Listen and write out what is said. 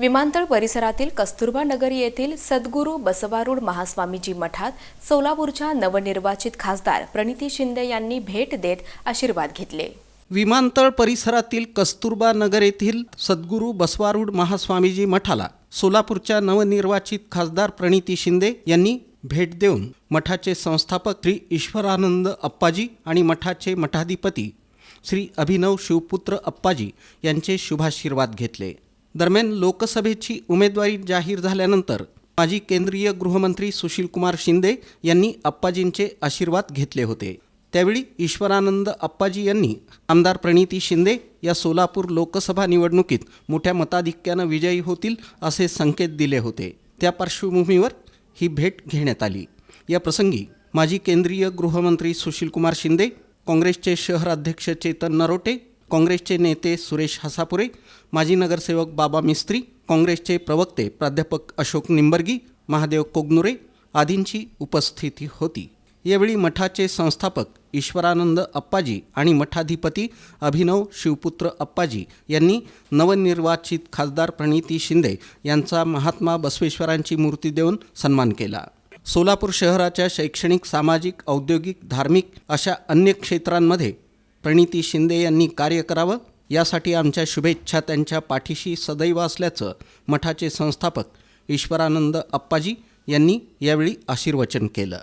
विमानतळ परिसरातील कस्तुरबा नगरी येथील सद्गुरू बसवारूढ महास्वामीजी मठात सोलापूरच्या नवनिर्वाचित खासदार प्रणिती शिंदे यांनी भेट देत आशीर्वाद घेतले. विमानतळ परिसरातील कस्तुरबा नगर येथील सद्गुरू बसवारूढ महास्वामीजी मठाला सोलापूरच्या नवनिर्वाचित खासदार प्रणिती शिंदे यांनी भेट देऊन मठाचे संस्थापक श्री ईश्वरानंद अप्पाजी आणि मठाचे मठाधिपती श्री अभिनव शिवपुत्र अप्पाजी यांचे शुभाशीर्वाद घेतले. दरम्यान लोकसभेची उमेदवारी जाहीर झाल्यानंतर माजी केंद्रीय गृहमंत्री सुशीलकुमार शिंदे यांनी अप्पाजींचे आशीर्वाद घेतले होते. त्यावेळी ईश्वरानंद अप्पाजी यांनी आमदार प्रणिती शिंदे या सोलापूर लोकसभा निवडणुकीत मोठ्या मताधिक्यानं विजयी होतील असे संकेत दिले होते. त्या पार्श्वभूमीवर ही भेट घेण्यात आली. या प्रसंगी माजी केंद्रीय गृहमंत्री सुशीलकुमार शिंदे काँग्रेसचे शहर अध्यक्ष चेतन नरोटे काँग्रेसचे नेते सुरेश हसापुरे माजी नगरसेवक बाबा मिस्त्री काँग्रेसचे प्रवक्ते प्राध्यापक अशोक निंबर्गी महादेव कोगनुरे आदींची उपस्थिती होती. यावेळी मठाचे संस्थापक ईश्वरानंद अप्पाजी आणि मठाधिपती अभिनव शिवपुत्र अप्पाजी यांनी नवनिर्वाचित खासदार प्रणिती शिंदे यांचा महात्मा बसवेश्वरांची मूर्ती देऊन सन्मान केला. सोलापूर शहराच्या शैक्षणिक सामाजिक औद्योगिक धार्मिक अशा अन्य क्षेत्रांमध्ये प्रणिती शिंदे यांनी कार्य करावं यासाठी आमच्या शुभेच्छा त्यांच्या पाठीशी सदैव असल्याचं मठाचे संस्थापक ईश्वरानंद अप्पाजी यांनी यावेळी आशीर्वचन केलं.